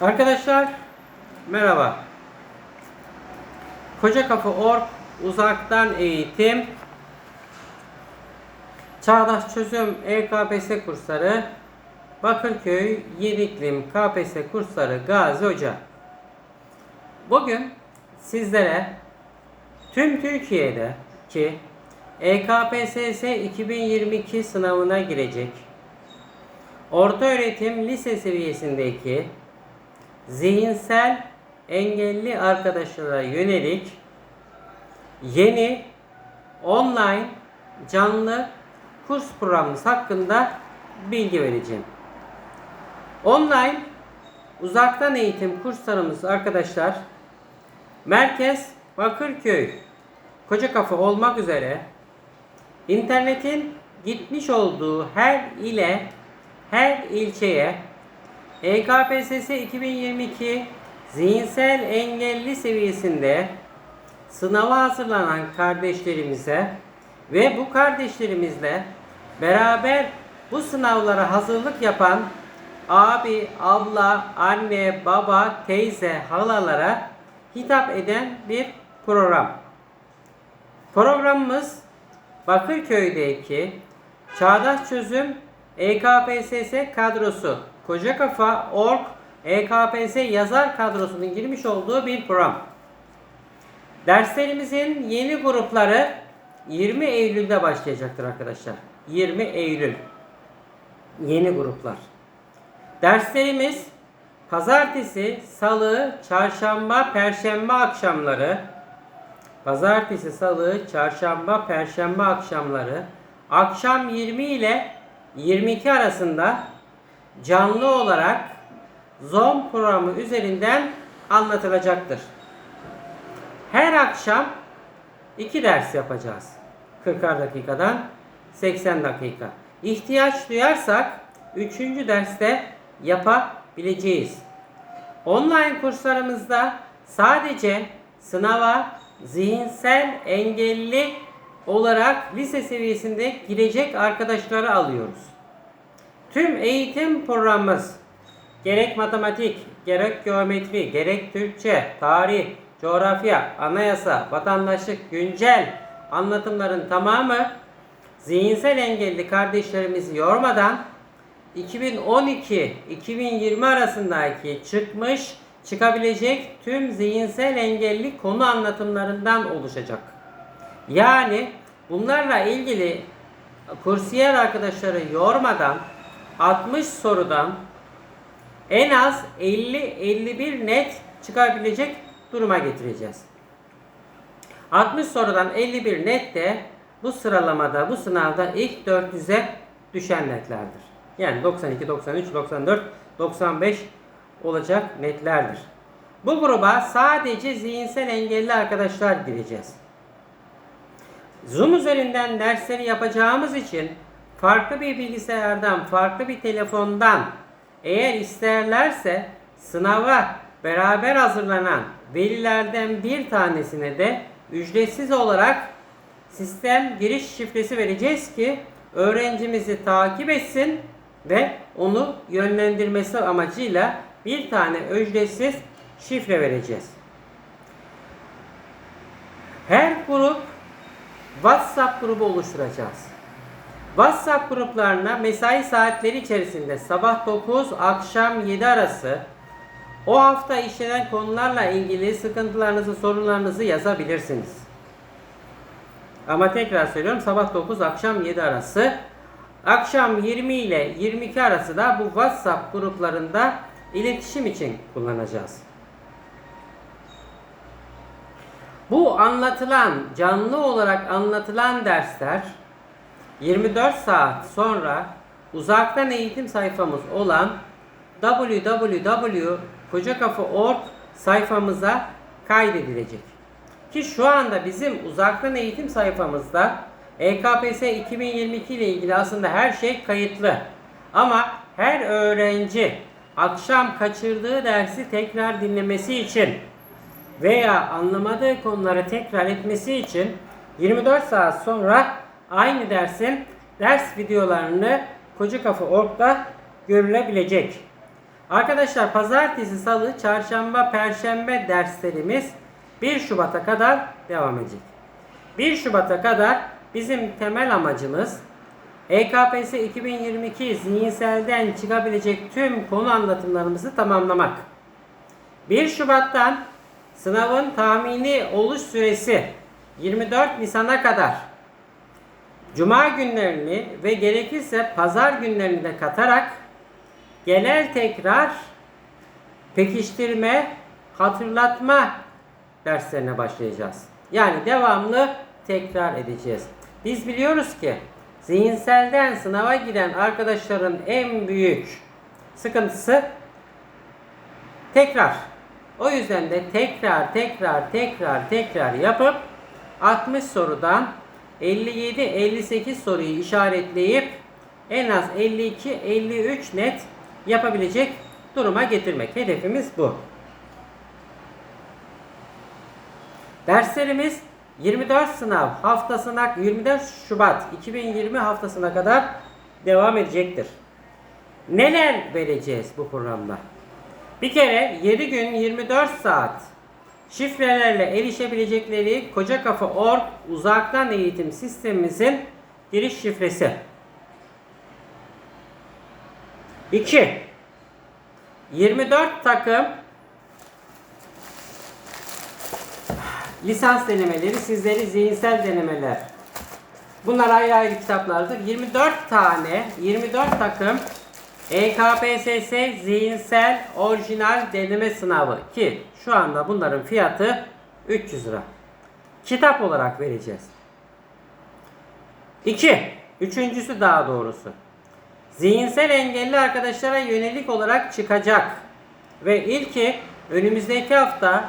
Arkadaşlar merhaba. Koca Kafa Org uzaktan eğitim Çağdaş Çözüm EKPS kursları Bakırköy Yeniklim KPSS kursları Gazi Hoca. Bugün sizlere tüm Türkiye'de ki EKPSS 2022 sınavına girecek orta öğretim lise seviyesindeki zihinsel engelli arkadaşlara yönelik yeni online canlı kurs programımız hakkında bilgi vereceğim. Online uzaktan eğitim kurslarımız arkadaşlar Merkez Bakırköy Kocakafa olmak üzere internetin gitmiş olduğu her ile her ilçeye EKPSS 2022 zihinsel engelli seviyesinde sınava hazırlanan kardeşlerimize ve bu kardeşlerimizle beraber bu sınavlara hazırlık yapan abi, abla, anne, baba, teyze, halalara hitap eden bir program. Programımız Bakırköy'deki Çağdaş Çözüm EKPSS kadrosu Koca Kafa Org EKPS yazar kadrosunun girmiş olduğu bir program. Derslerimizin yeni grupları 20 Eylül'de başlayacaktır arkadaşlar. 20 Eylül. Yeni gruplar. Derslerimiz pazartesi, salı, çarşamba, perşembe akşamları pazartesi, salı, çarşamba, perşembe akşamları akşam 20 ile 22 arasında canlı olarak Zoom programı üzerinden anlatılacaktır. Her akşam iki ders yapacağız. 40 dakikadan 80 dakika. İhtiyaç duyarsak 3. derste yapabileceğiz. Online kurslarımızda sadece sınava zihinsel engelli olarak lise seviyesinde girecek arkadaşları alıyoruz. Tüm eğitim programımız gerek matematik, gerek geometri, gerek Türkçe, tarih, coğrafya, anayasa, vatandaşlık, güncel anlatımların tamamı zihinsel engelli kardeşlerimizi yormadan 2012-2020 arasındaki çıkmış, çıkabilecek tüm zihinsel engelli konu anlatımlarından oluşacak. Yani bunlarla ilgili kursiyer arkadaşları yormadan 60 sorudan en az 50-51 net çıkabilecek duruma getireceğiz. 60 sorudan 51 net de bu sıralamada, bu sınavda ilk 400'e düşen netlerdir. Yani 92, 93, 94, 95 olacak netlerdir. Bu gruba sadece zihinsel engelli arkadaşlar gireceğiz. Zoom üzerinden dersleri yapacağımız için farklı bir bilgisayardan, farklı bir telefondan eğer isterlerse sınava beraber hazırlanan velilerden bir tanesine de ücretsiz olarak sistem giriş şifresi vereceğiz ki öğrencimizi takip etsin ve onu yönlendirmesi amacıyla bir tane ücretsiz şifre vereceğiz. Her grup WhatsApp grubu oluşturacağız. WhatsApp gruplarına mesai saatleri içerisinde sabah 9 akşam 7 arası o hafta işlenen konularla ilgili sıkıntılarınızı, sorunlarınızı yazabilirsiniz. Ama tekrar söylüyorum sabah 9 akşam 7 arası. Akşam 20 ile 22 arası da bu WhatsApp gruplarında iletişim için kullanacağız. Bu anlatılan, canlı olarak anlatılan dersler 24 saat sonra uzaktan eğitim sayfamız olan www.kocakafa.org sayfamıza kaydedilecek. Ki şu anda bizim uzaktan eğitim sayfamızda EKPS 2022 ile ilgili aslında her şey kayıtlı. Ama her öğrenci akşam kaçırdığı dersi tekrar dinlemesi için veya anlamadığı konuları tekrar etmesi için 24 saat sonra aynı dersin ders videolarını Koca Kafa görülebilecek. Arkadaşlar pazartesi, salı, çarşamba, perşembe derslerimiz 1 Şubat'a kadar devam edecek. 1 Şubat'a kadar bizim temel amacımız EKPS 2022 zihinselden çıkabilecek tüm konu anlatımlarımızı tamamlamak. 1 Şubat'tan sınavın tahmini oluş süresi 24 Nisan'a kadar Cuma günlerini ve gerekirse pazar günlerini de katarak genel tekrar, pekiştirme, hatırlatma derslerine başlayacağız. Yani devamlı tekrar edeceğiz. Biz biliyoruz ki zihinselden sınava giren arkadaşların en büyük sıkıntısı tekrar. O yüzden de tekrar tekrar tekrar tekrar yapıp 60 sorudan 57-58 soruyu işaretleyip en az 52-53 net yapabilecek duruma getirmek. Hedefimiz bu. Derslerimiz 24 sınav haftasına 24 Şubat 2020 haftasına kadar devam edecektir. Neler vereceğiz bu programda? Bir kere 7 gün 24 saat şifrelerle erişebilecekleri Koca Kafa Org uzaktan eğitim sistemimizin giriş şifresi. 2. 24 takım lisans denemeleri, sizleri zihinsel denemeler. Bunlar ayrı ayrı kitaplardır. 24 tane, 24 takım EKPSS zihinsel orijinal deneme sınavı ki şu anda bunların fiyatı 300 lira. Kitap olarak vereceğiz. 2. Üçüncüsü daha doğrusu. Zihinsel engelli arkadaşlara yönelik olarak çıkacak. Ve ilki önümüzdeki hafta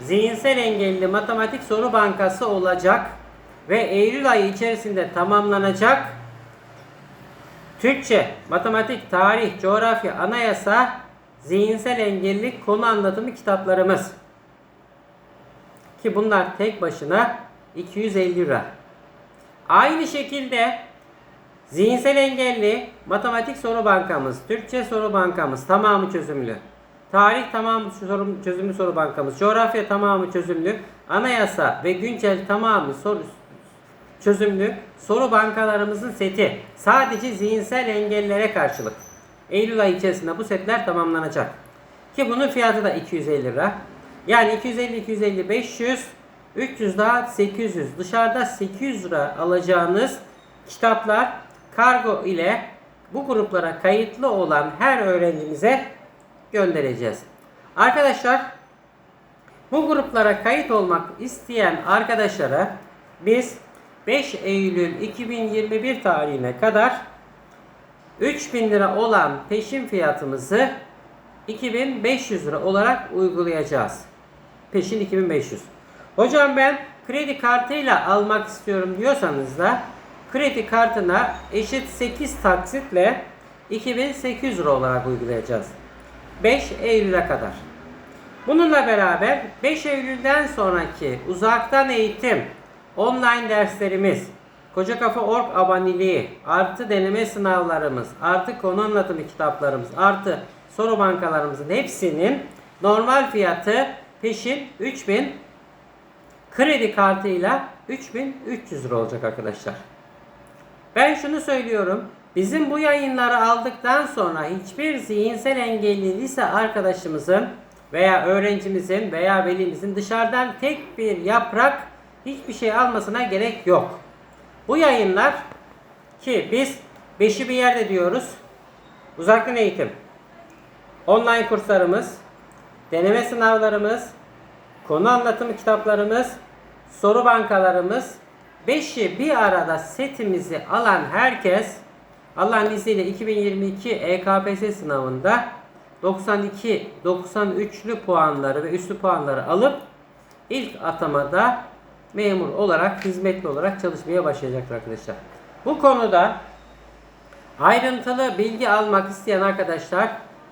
zihinsel engelli matematik soru bankası olacak ve Eylül ayı içerisinde tamamlanacak. Türkçe, matematik, tarih, coğrafya, anayasa, zihinsel engellilik konu anlatımı kitaplarımız. Ki bunlar tek başına 250 lira. Aynı şekilde zihinsel engelli matematik soru bankamız, Türkçe soru bankamız tamamı çözümlü. Tarih tamamı çözümlü soru bankamız, coğrafya tamamı çözümlü, anayasa ve güncel tamamı soru çözümlü soru bankalarımızın seti sadece zihinsel engellere karşılık. Eylül ayı içerisinde bu setler tamamlanacak. Ki bunun fiyatı da 250 lira. Yani 250, 250, 500, 300 daha 800. Dışarıda 800 lira alacağınız kitaplar kargo ile bu gruplara kayıtlı olan her öğrencimize göndereceğiz. Arkadaşlar bu gruplara kayıt olmak isteyen arkadaşlara biz 5 Eylül 2021 tarihine kadar 3000 lira olan peşin fiyatımızı 2500 lira olarak uygulayacağız. Peşin 2500. Hocam ben kredi kartıyla almak istiyorum diyorsanız da kredi kartına eşit 8 taksitle 2800 lira olarak uygulayacağız. 5 Eylül'e kadar. Bununla beraber 5 Eylül'den sonraki uzaktan eğitim online derslerimiz, Koca Kafa Org aboneliği, artı deneme sınavlarımız, artı konu anlatımı kitaplarımız, artı soru bankalarımızın hepsinin normal fiyatı peşin 3000 kredi kartıyla 3300 lira olacak arkadaşlar. Ben şunu söylüyorum. Bizim bu yayınları aldıktan sonra hiçbir zihinsel engelli lise arkadaşımızın veya öğrencimizin veya velimizin dışarıdan tek bir yaprak hiçbir şey almasına gerek yok. Bu yayınlar ki biz beşi bir yerde diyoruz. Uzaktan eğitim, online kurslarımız, deneme sınavlarımız, konu anlatımı kitaplarımız, soru bankalarımız, beşi bir arada setimizi alan herkes Allah'ın izniyle 2022 EKPS sınavında 92 93'lü puanları ve üstü puanları alıp ilk atamada memur olarak, hizmetli olarak çalışmaya başlayacaktır arkadaşlar. Bu konuda ayrıntılı bilgi almak isteyen arkadaşlar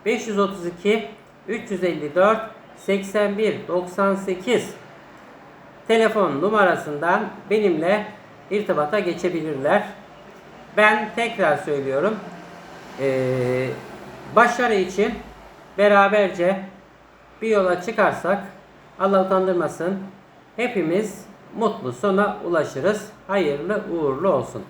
532 354 81 98 telefon numarasından benimle irtibata geçebilirler. Ben tekrar söylüyorum. Başarı için beraberce bir yola çıkarsak Allah utandırmasın hepimiz mutlu sona ulaşırız. Hayırlı uğurlu olsun.